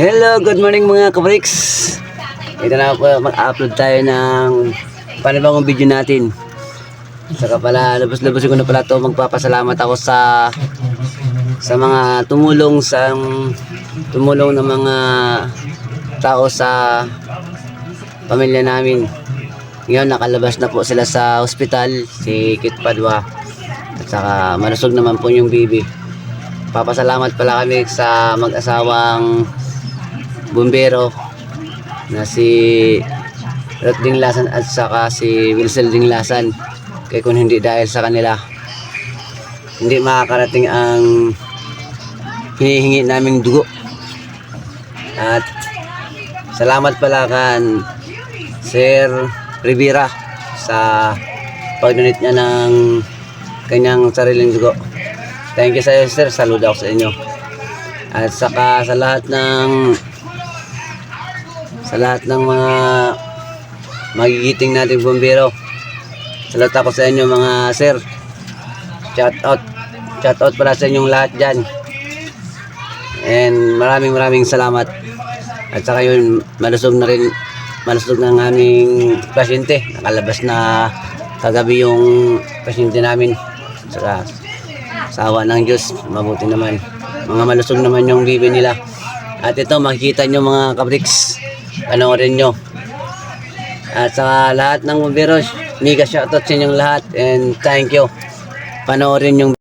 Hello, good morning mga kabriks. Ito na po, mag-upload tayo ng panibagong video natin. Saka pala, labas-labas ko na pala to magpapasalamat ako sa sa mga tumulong sa tumulong ng mga tao sa pamilya namin. Ngayon, nakalabas na po sila sa ospital, si Kit Padua. At saka, malusog naman po yung baby. Papasalamat pala kami sa mag-asawang bumbero na si Rot Dinglasan at saka si Wilsel Dinglasan. Kaya kung hindi dahil sa kanila, hindi makakarating ang hinihingi naming dugo. At salamat pala kan Sir Rivera sa pag-donate niya ng kanyang sariling dugo. Thank you sa iyo, sir. Saludo ako sa inyo. At saka sa lahat ng sa lahat ng mga magigiting nating bombero. Salut ako sa inyo mga sir. Shout out. Shout out pala sa inyong lahat dyan. And maraming maraming salamat. At saka yun, malusog na rin, malusog na ang aming pasyente. Nakalabas na kagabi yung pasyente namin. Saka sawa ng Diyos, mabuti naman. Mga malusog naman yung bibi nila. At ito, makikita nyo mga kabriks. Panoorin nyo. At sa lahat ng bomberos, mega shoutout sa inyong lahat and thank you. Panoorin yung